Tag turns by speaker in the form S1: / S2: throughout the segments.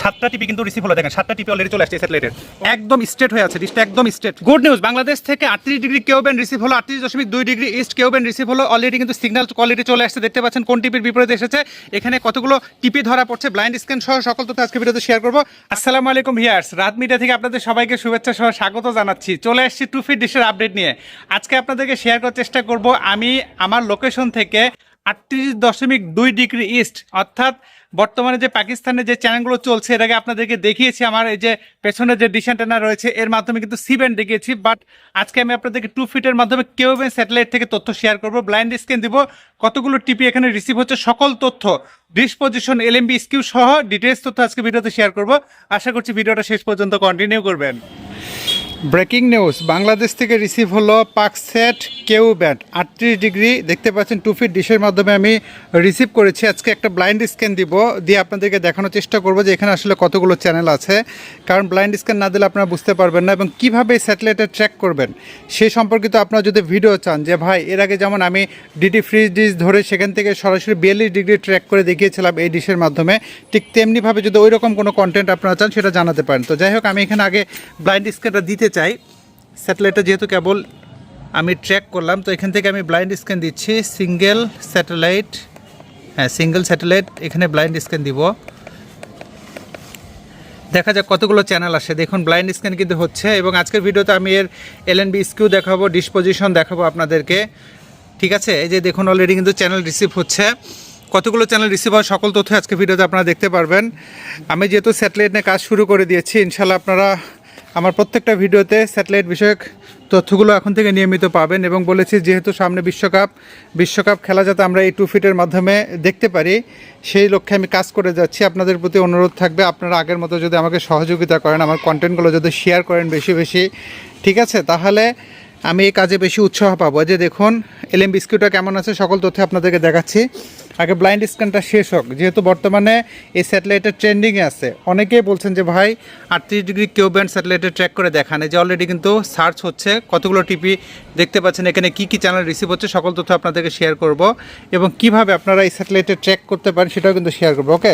S1: সাতটা টিপি কিন্তু রিসিভ হলো, দেখেন, সাতটা টিপি অলরেডি চলে আসছে স্যাটেলাইটের একদম স্ট্রেট হয়ে আছে ডিশটা একদম স্ট্রেট গুড নিউজ বাংলাদেশ থেকে আটত্রিশ ডিগ্রি কেউ ব্যান্ড রিসিভ হলো, আটত্রিশ দশমিক দুই ডিগ্রি ইস্ট কেউ ব্যান্ড রিসিভ হলো অলরেডি কিন্তু সিগন্যাল কোয়ালিটি চলে আসছে, দেখতে পাচ্ছেন কোন টিপির বিপরীতে এসেছে। এখানে কতগুলো টিপি ধরা পড়ছে ব্লাইন্ড স্ক্যান সহ সকল তথ্য আজকে ভিডিওতে শেয়ার করব। আসসালামু আলাইকুম ভিয়ার্স রাত মিডিয়া থেকে আপনাদের সবাইকে শুভেচ্ছা সহ স্বাগত জানাচ্ছি। চলে আসছি টু ফিট ডিশের আপডেট নিয়ে। আজকে আপনাদেরকে শেয়ার করার চেষ্টা করব, আমি আমার লোকেশন থেকে আটত্রিশ দশমিক দুই ডিগ্রি ইস্ট। অর্থাৎ বর্তমানে যে পাকিস্তানে যে চ্যানেলগুলো চলছে, এর আগে আপনাদেরকে দেখিয়েছি আমার এই যে পেছনে যে ডিশ অ্যান্টেনা রয়েছে, এর মাধ্যমে কিন্তু সি ব্যান্ড দেখিয়েছি। বাট আজকে আমি আপনাদেরকে টু ফিটের মাধ্যমে কেউ স্যাটেলাইট থেকে তথ্য শেয়ার করব। ব্লাইন্ড স্ক্যান দিব। কতগুলো টিপি এখানে রিসিভ হচ্ছে, সকল তথ্য ডিশ পজিশন এলএমবি স্কিউ সহ ডিটেলস তথ্য আজকে ভিডিওতে শেয়ার করব। আশা করছি ভিডিওটা শেষ পর্যন্ত কন্টিনিউ করবেন। ব্রেকিং নিউজ, বাংলাদেশ থেকে রিসিভ হলো পাকসেট কেউ ব্যাট আটত্রিশ ডিগ্রি, দেখতে পাচ্ছেন টু ফিট ডিশের মাধ্যমে আমি রিসিভ করেছি। আজকে একটা ব্লাইন্ড স্ক্যান দিব, দিয়ে আপনাদেরকে দেখানোর চেষ্টা করব যে এখানে আসলে কতগুলো চ্যানেল আছে। কারণ ব্লাইন্ড স্ক্যান না দিলে আপনারা বুঝতে পারবেন না এবং কীভাবে স্যাটেলাইটে ট্র্যাক করবেন, সে সম্পর্কিত আপনারা যদি ভিডিও চান যে, ভাই, এর আগে যেমন আমি ডিটি ফ্রিজ ডিশ ধরে সেখান থেকে সরাসরি বিয়াল্লিশ ডিগ্রি ট্র্যাক করে দেখিয়েছিলাম এই ডিশের মাধ্যমে, ঠিক তেমনিভাবে যদি ওই রকম কোনো কন্টেন্ট আপনারা চান সেটা জানাতে পারেন। তো যাই হোক, আমি এখানে আগে ব্লাইন্ড স্ক্যানটা দিতে চাই। স্যাটেলাইটটা যেহেতু কেবল আমি ট্র্যাক করলাম, তো এখান থেকে আমি ব্লাইন্ড স্ক্যান দিচ্ছি। সিঙ্গেল স্যাটেলাইট হ্যাঁ সিঙ্গেল স্যাটেলাইট এখানে ব্লাইন্ড স্ক্যান দিব। দেখা যাক কতগুলো চ্যানেল আসে। দেখুন ব্লাইন্ড স্ক্যান কিন্তু হচ্ছে এবং আজকের ভিডিওতে আমি এর এলএনবি স্কিউ দেখাবো ডিসপোজিশন দেখাবো আপনাদেরকে। ঠিক আছে? এই যে দেখুন অলরেডি কিন্তু চ্যানেল রিসিভ হচ্ছে। কতগুলো চ্যানেল রিসিভ হয়, সকল তথ্য আজকে ভিডিওতে আপনারা দেখতে পারবেন। আমি যেহেতু স্যাটেলাইট নিয়ে কাজ শুরু করে দিয়েছি ইনশাল্লাহ আপনারা আমার প্রত্যেকটা ভিডিওতে স্যাটেলাইট বিষয়ক তথ্যগুলো এখন থেকে নিয়মিত পাবেন এবং বলেছি যেহেতু সামনে বিশ্বকাপ বিশ্বকাপ খেলা যাতে আমরা এই টু ফিটের মাধ্যমে দেখতে পারি, সেই লক্ষ্যে আমি কাজ করে যাচ্ছি। আপনাদের প্রতি অনুরোধ থাকবে, আপনারা আগের মতো যদি আমাকে সহযোগিতা করেন, আমার কন্টেন্টগুলো যদি শেয়ার করেন বেশি বেশি, ঠিক আছে? তাহলে আমি এই কাজে বেশি উৎসাহ পাবো। যে দেখুন, এলএম বিস্কুটটা কেমন আছে, সকল তথ্য আপনাদেরকে দেখাচ্ছি। আগে ব্লাইন্ড স্ক্যানটা শেষ হোক, যেহেতু বর্তমানে এই স্যাটেলাইটের ট্রেন্ডিংয়ে আছে। অনেকেই বলছেন যে, ভাই, আটত্রিশ ডিগ্রি কেউ ব্যান্ড স্যাটেলাইটে ট্র্যাক করে দেখান। যে অলরেডি কিন্তু সার্চ হচ্ছে, কতগুলো টিপি দেখতে পাচ্ছেন, এখানে কি কি চ্যানেল রিসিভ হচ্ছে, সকল তথ্য আপনাদেরকে শেয়ার করব। এবং কীভাবে আপনারা এই স্যাটেলাইটে ট্র্যাক করতে পারেন, সেটাও কিন্তু শেয়ার করব ওকে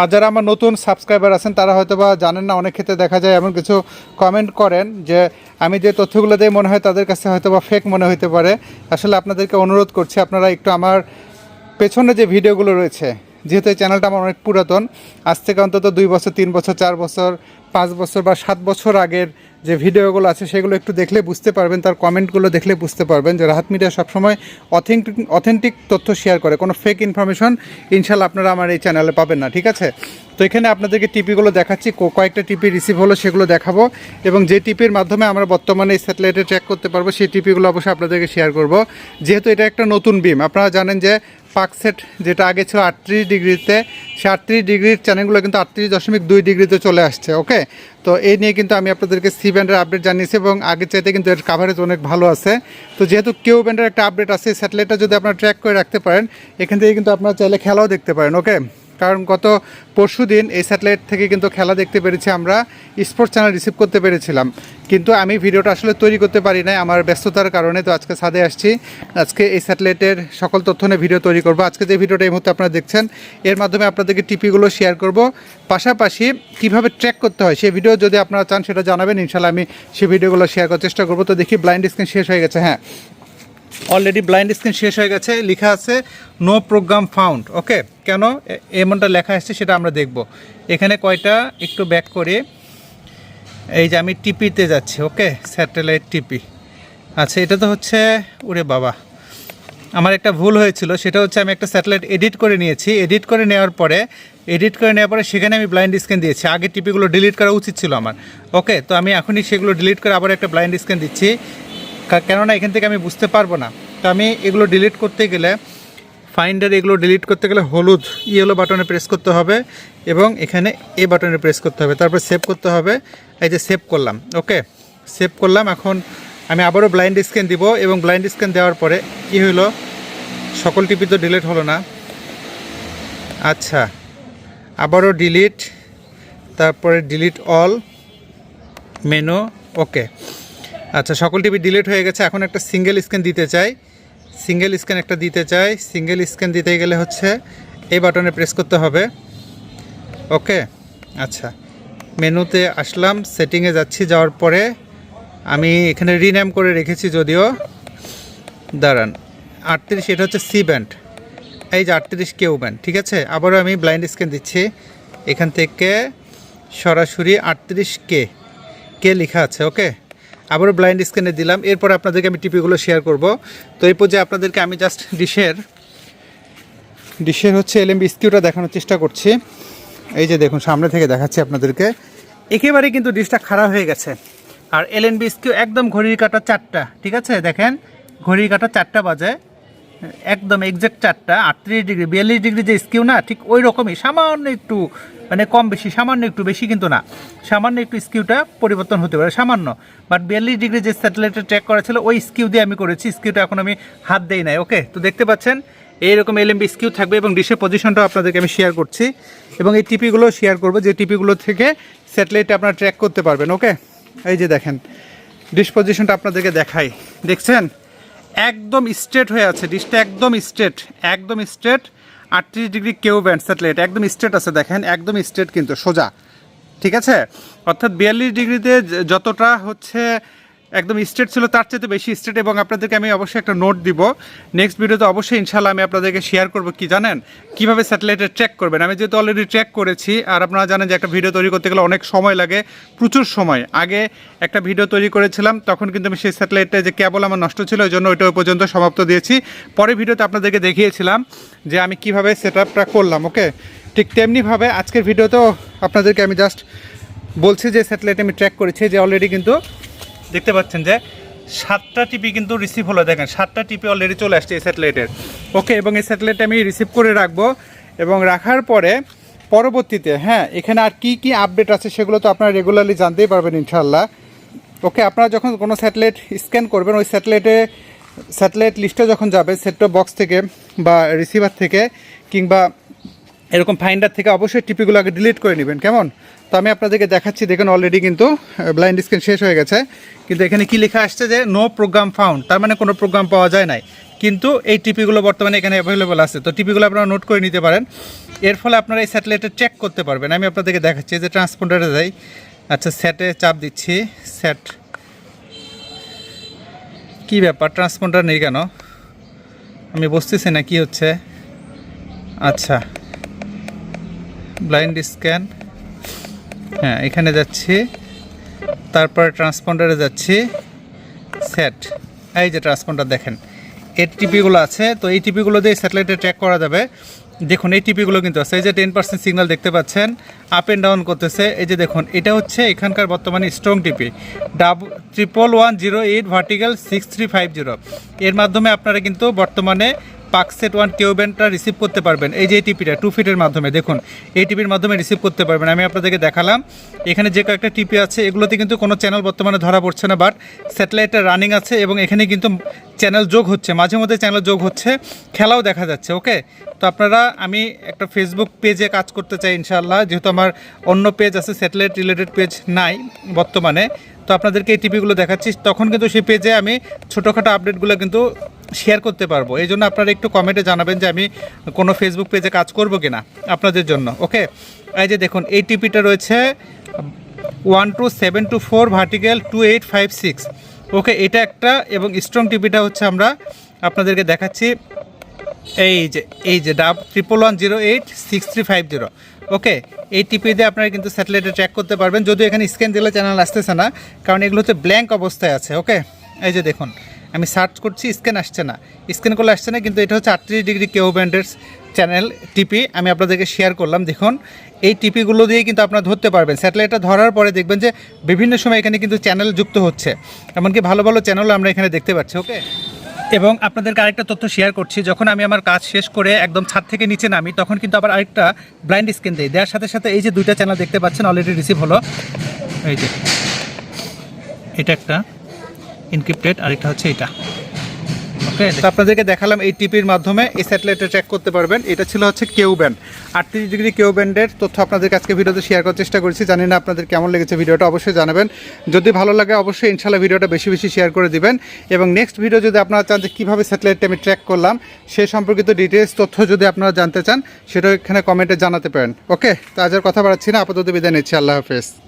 S1: আর যারা আমার নতুন সাবস্ক্রাইবার আছেন, তারা হয়তো বা জানেন না, অনেক ক্ষেত্রে দেখা যায় এমন কিছু কমেন্ট করেন যে আমি যে তথ্যগুলো দিয়ে মনে হয় তাদের কাছে হয়তো বা ফেক মনে হতে পারে। আসলে আপনাদেরকে অনুরোধ করছি, আপনারা একটু আমার পেছনে যে ভিডিওগুলো রয়েছে, যেহেতু এই চ্যানেলটা আমার অনেক পুরাতন, আজ থেকে অন্তত দুই বছর, তিন বছর, চার বছর পাঁচ বছর বা সাত বছর আগের যে ভিডিওগুলো আছে, সেগুলো একটু দেখলে বুঝতে পারবেন, তার কমেন্টগুলো দেখলে বুঝতে পারবেন যে রাহাত মিডিয়া সবসময় অথেন্টিক অথেন্টিক তথ্য শেয়ার করে। কোনো ফেক ইনফরমেশন ইনশাল্লাহ আপনারা আমার এই চ্যানেলে পাবেন না, ঠিক আছে? তো এখানে আপনাদেরকে টিপিগুলো দেখাচ্ছি, কো- কয়েকটা টিপি রিসিভ হলো, সেগুলো দেখাবো। এবং যে টিপির মাধ্যমে আমরা বর্তমানে এই স্যাটেলাইটে ট্র্যাক করতে পারব, সেই টিপিগুলো অবশ্যই আপনাদেরকে শেয়ার করব। যেহেতু এটা একটা নতুন বিম আপনারা জানেন যে পাকসেট যেটা আগে ছিল আটত্রিশ ডিগ্রিতে সে আটত্রিশ ডিগ্রির চ্যানেলগুলো কিন্তু আটত্রিশ দশমিক দুই ডিগ্রিতে চলে আসছে ওকে তো এই নিয়ে কিন্তু আমি আপনাদেরকে সি ব্যান্ডের আপডেট জানিয়েছি এবং আগের চাইতে কিন্তু এর কাভারেজ অনেক ভালো আছে। তো যেহেতু কেউ ব্যান্ডের একটা আপডেট আছে স্যাটেলাইটটা যদি আপনারা ট্র্যাক করে রাখতে পারেন, এখান থেকে কিন্তু আপনারা চাইলে খেলাও দেখতে পারেন ওকে কারণ গত পরশু দিন এই স্যাটেলাইট থেকে কিন্তু খেলা দেখতে পেরেছি আমরা। স্পোর্টস চ্যানেল রিসিভ করতে পেরেছিলাম। কিন্তু আমি ভিডিওটা আসলে তৈরি করতে পারি নাই আমার ব্যস্ততার কারণে, তো আজকে ছাদে আসছি। আজকে এই স্যাটেলাইটের সকল তথ্য নিয়ে ভিডিও তৈরি করব। আজকে যে ভিডিওটা এই মুহূর্তে আপনারা দেখছেন, এর মাধ্যমে আপনাদেরকে টিপিগুলো শেয়ার করব। পাশাপাশি কীভাবে ট্র্যাক করতে হয় সেই ভিডিও যদি আপনারা চান সেটা জানাবেন ইনশাল্লাহ আমি সেই ভিডিওগুলো শেয়ার করার চেষ্টা করব। তো দেখি ব্লাইন্ড স্ক্রিন শেষ হয়ে গেছে হ্যাঁ। অলরেডি ব্লাইন্ড স্ক্রিন শেষ হয়ে গেছে, লেখা আছে নো প্রোগ্রাম ফাউন্ড ওকে কেন? এমনটা লেখা আসছে সেটা আমরা দেখব। এখানে কয়টা? একটু ব্যাক করে। এই যে আমি টিপিতে যাচ্ছি ওকে স্যাটেলাইট টিপি আচ্ছা এটা তো হচ্ছে, ওরে বাবা। আমার একটা ভুল হয়েছিল, সেটা হচ্ছে আমি একটা স্যাটেলাইট এডিট করে নিয়েছি। এডিট করে নেওয়ার পরে এডিট করে নেওয়ার পরে সেখানে আমি ব্লাইন্ড স্ক্যান দিয়েছি। আগে টিপিগুলো ডিলিট করা উচিত ছিল আমার। ওকে তো আমি এখনই সেগুলো ডিলিট করে আবার একটা ব্লাইন্ড স্ক্যান দিচ্ছি। কেননা এখান থেকে আমি বুঝতে পারব না। তো আমি এগুলো ডিলিট করতে গেলে ফাইন্ডার এগুলো ডিলিট করতে গেলে হলুদ ইয়েলো বাটনে প্রেস করতে হবে এবং এখানে এ বাটনে প্রেস করতে হবে। তারপর সেভ করতে হবে। এই যে সেভ করলাম ওকে সেভ করলাম, এখন আমি আবারও ব্লাইন্ড স্ক্যান দিব এবং ব্লাইন্ড স্ক্যান দেওয়ার পরে কি হলো? সকল টিপি তো ডিলিট হলো না। আচ্ছা আবারও ডিলিট তারপরে ডিলিট অল মেনু ওকে আচ্ছা সকল টিভি ডিলিট হয়ে গেছে। এখন একটা সিঙ্গেল স্ক্যান দিতে চাই। সিঙ্গেল স্ক্যান একটা দিতে চাই। সিঙ্গেল স্ক্যান দিতে গেলে হচ্ছে এই বাটনে প্রেস করতে হবে। ওকে আচ্ছা। মেনুতে আসলাম সেটিংয়ে যাচ্ছি, যাওয়ার পরে আমি এখানে রিন্যাম করে রেখেছি যদিও। দাঁড়ান। আটত্রিশ, এটা হচ্ছে সি ব্যান্ড এই যে আটত্রিশ কেউ ব্যান্ড ঠিক আছে? আবারও আমি ব্লাইন্ড স্ক্যান দিচ্ছি। এখান থেকে সরাসরি আটত্রিশ কে কে লেখা আছে ওকে আবারও ব্লাইন্ড স্ক্যানে দিলাম। এরপর আপনাদেরকে আমি টিপিগুলো শেয়ার করব। তো এই পর্যায়ে আপনাদেরকে আমি জাস্ট ডিশের ডিশের হচ্ছে এলএমবি স্কিউটা দেখানোর চেষ্টা করছি। এই যে দেখুন, সামনে থেকে দেখাচ্ছি আপনাদেরকে। একেবারেই কিন্তু ডিশটা খারাপ হয়ে গেছে। আর এলএনবি স্কিউ একদম ঘড়ির কাটা চারটা, ঠিক আছে? দেখেন, ঘড়ির কাটা চারটা বাজে। একদম এক্সাক্ট চারটা, আটত্রিশ ডিগ্রি, বিয়াল্লিশ ডিগ্রি যে স্কিউ না, ঠিক ওই রকমই। সামান্য একটু মানে কম বেশি, সামান্য একটু বেশি কিন্তু না। সামান্য একটু স্কিউটা পরিবর্তন হতে পারে, সামান্য। বাট বিয়াল্লিশ ডিগ্রি যে স্যাটেলাইটে ট্র্যাক করা ছিল, ওই স্কিউ দিয়ে আমি করেছি স্কিউটা এখন আমি হাত দেই নাই ওকে তো দেখতে পাচ্ছেন, এইরকম এলএমবি স্কিউ থাকবে এবং ডিশের পজিশনটাও আপনাদেরকে আমি শেয়ার করছি। এবং এই টিপিগুলো শেয়ার করব, যে টিপিগুলো থেকে স্যাটেলাইটে আপনারা ট্র্যাক করতে পারবেন ওকে এই যে দেখেন ডিশ পজিশনটা আপনাদেরকে দেখাই। দেখছেন? একদম স্ট্রেট হয়ে আছে ডিশটা একদম স্ট্রেট একদম স্ট্রেট আটত্রিশ ডিগ্রি কেউ ব্যান্ড স্যাটেলাইট, একদম স্ট্রেট আছে দেখেন, একদম স্ট্রেট কিন্তু সোজা, ঠিক আছে? অর্থাৎ বিয়াল্লিশ ডিগ্রিতে যতটা হচ্ছে একদম স্ট্রেট ছিল, তার চেয়ে বেশি স্ট্রেট এবং আপনাদেরকে আমি অবশ্যই একটা নোট দিব। নেক্সট ভিডিওতে অবশ্যই ইনশাল্লাহ আমি আপনাদেরকে শেয়ার করব কি জানেন? কীভাবে স্যাটেলাইটের ট্র্যাক করবেন? আমি যেহেতু অলরেডি ট্র্যাক করেছি, আর আপনারা জানেন যে একটা ভিডিও তৈরি করতে গেলে অনেক সময় লাগে, প্রচুর সময়। আগে একটা ভিডিও তৈরি করেছিলাম, তখন কিন্তু আমি সেই স্যাটেলাইটটা যে কেবল আমার নষ্ট ছিল, ওই জন্য ওইটা পর্যন্ত সমাপ্ত দিয়েছি। পরে ভিডিওতে আপনাদেরকে দেখিয়েছিলাম যে আমি কীভাবে সেট আপটা করলাম, ওকে? ঠিক তেমনিভাবে আজকের ভিডিওতেও আপনাদেরকে আমি জাস্ট বলছি যে স্যাটেলাইট আমি ট্র্যাক করেছি, যে অলরেডি কিন্তু দেখতে পাচ্ছেন যে সাতটা টিপি কিন্তু রিসিভ হলো। দেখেন, সাতটা টিপি অলরেডি চলে আসছে এই স্যাটেলাইটের ওকে এবং এই স্যাটেলাইট আমি রিসিভ করে রাখব এবং রাখার পরে পরবর্তীতে হ্যাঁ এখানে আর কি কি আপডেট আছে সেগুলো তো আপনারা রেগুলারলি জানতেই পারবেন ইনশাল্লাহ ওকে আপনারা যখন কোনো স্যাটেলাইট স্ক্যান করবেন, ওই স্যাটেলাইটে স্যাটেলাইট লিস্টে যখন যাবে সেটটপ বক্স থেকে বা রিসিভার থেকে কিংবা এরকম ফাইন্ডার থেকে অবশ্যই টিপিগুলো আগে ডিলিট করে নেবেন, কেমন? তো আমি আপনাদেরকে দেখাচ্ছি, দেখুন অলরেডি কিন্তু ব্লাইন্ড স্ক্রিন শেষ হয়ে গেছে। কিন্তু এখানে কি লেখা আসছে যে নো প্রোগ্রাম ফাউন্ড তার মানে কোনো প্রোগ্রাম পাওয়া যায় নাই। কিন্তু এই টিপিগুলো বর্তমানে এখানে অ্যাভেলেবল আছে। তো টিপিগুলো আপনারা নোট করে নিতে পারেন। এর ফলে আপনারা এই স্যাটেলাইটে চেক করতে পারবেন। আমি আপনাদেরকে দেখাচ্ছি যে ট্রান্সপন্ডারে যাই। আচ্ছা স্যাটে চাপ দিচ্ছি স্যাট কি ব্যাপার ট্রান্সপন্ডার নেই কেন? আমি বসতেছি না, কি হচ্ছে? আচ্ছা। Blind scan. হ্যাঁ এখানে যাচ্ছি। তারপরে ট্রান্সপন্ডারে যাচ্ছি। সেট এই যে ট্রান্সপন্ডার দেখেন এর টিপিগুলো আছে। তো এই টিপিগুলো দিয়ে স্যাটেলাইটে ট্র্যাক করা যাবে। দেখুন এই টিপিগুলো কিন্তু আছে। এই যে টেন পার্সেন্ট সিগন্যাল দেখতে পাচ্ছেন আপ অ্যান্ড ডাউন করতেছে। এই যে দেখুন, এটা হচ্ছে এখানকার বর্তমানে strong TP dub triple one zero eight vertical six three five zero এর মাধ্যমে আপনারা কিন্তু বর্তমানে পাকসেট ওয়ান কেউব্যান্ডটা রিসিভ করতে পারবেন। এই যে টিপিটা টু ফিটের মাধ্যমে, দেখুন। এই টিপির মাধ্যমে রিসিভ করতে পারবেন। আমি আপনাদেরকে দেখালাম। এখানে যে কয়েকটা টিপি আছে, এগুলোতে কিন্তু কোনো চ্যানেল বর্তমানে ধরা পড়ছে না বাট স্যাটেলাইটটা রানিং আছে এবং এখানে কিন্তু চ্যানেল যোগ হচ্ছে। মাঝে মধ্যে চ্যানেল যোগ হচ্ছে। খেলাও দেখা যাচ্ছে ওকে তো আপনারা, আমি একটা ফেসবুক পেজে কাজ করতে চাই, ইনশাআল্লাহ। যেহেতু আমার অন্য পেজ আছে স্যাটেলাইট রিলেটেড পেজ নাই বর্তমানে। তো আপনাদেরকে এই টিপিগুলো দেখাচ্ছি। তখন কিন্তু সেই পেজে আমি ছোটোখাটো আপডেটগুলো কিন্তু শেয়ার করতে পারব। এই জন্য আপনারা একটু কমেন্টে জানাবেন যে আমি কোনো ফেসবুক পেজে কাজ করব কিনা আপনাদের জন্য ওকে এই যে দেখুন, এই টিপিটা রয়েছে one two seven two four vertical two eight five six okay এটা একটা এবং স্ট্রং টিপিটা হচ্ছে আমরা আপনাদেরকে দেখাচ্ছি। এই যে এই যে dub triple one zero eight six three five zero okay এই টিপি দিয়ে আপনারা কিন্তু স্যাটেলাইটে ট্র্যাক করতে পারবেন। যদিও এখানে স্ক্যান দিলে চ্যানেল আসতেছে না, কারণ এগুলো হচ্ছে ব্ল্যাঙ্ক অবস্থায় আছে ওকে এই যে দেখুন আমি সার্চ করছি স্ক্যান আসছে না। স্ক্যান করলে আসছে না, কিন্তু এটা হচ্ছে আটত্রিশ ডিগ্রি কেউ ব্যান্ডের চ্যানেল টিপি আমি আপনাদেরকে শেয়ার করলাম, দেখুন। এই টিপিগুলো দিয়ে কিন্তু আপনারা ধরতে পারবেন। স্যাটেলাইটটা ধরার পরে দেখবেন যে বিভিন্ন সময় এখানে কিন্তু চ্যানেল যুক্ত হচ্ছে। এমনকি ভালো ভালো চ্যানেলও আমরা এখানে দেখতে পাচ্ছি ওকে এবং আপনাদেরকে আরেকটা তথ্য শেয়ার করছি, যখন আমি আমার কাজ শেষ করে একদম ছাদ থেকে নিচে নামি, তখন কিন্তু আবার আরেকটা ব্লাইন্ড স্ক্যান দিই। দেওয়ার সাথে সাথে এই যে দুইটা চ্যানেল দেখতে পাচ্ছেন অলরেডি রিসিভ হলো। এই যে, এটা একটা। ইনক্রিপ্টেড আরেকটা হচ্ছে এটা। ওকে তো আপনাদেরকে দেখালাম এই টিপির মাধ্যমে এই স্যাটেলাইটটা ট্র্যাক করতে পারবেন। এটা ছিল হচ্ছে কেউ ব্যান্ড। আটত্রিশ ডিগ্রি কেউ ব্যান্ডের তথ্য আপনাদের আজকে ভিডিওতে শেয়ার করার চেষ্টা করেছি। জানি না আপনাদের কেমন লেগেছে ভিডিওটা অবশ্যই জানাবেন। যদি ভালো লাগে অবশ্যই ইনশাল্লাহ ভিডিওটা বেশি বেশি শেয়ার করে দিবেন। এবং নেক্সট ভিডিও যদি আপনারা চান যে কীভাবে স্যাটেলাইটটা আমি ট্র্যাক করলাম সে সম্পর্কিত ডিটেলস তথ্য যদি আপনারা জানতে চান সেটা এখানে কমেন্টে জানাতে পারেন। ওকে তো আজ আর কথা বাড়াচ্ছি না। আপাতত বিদায় নিচ্ছি। আল্লাহ হাফেজ।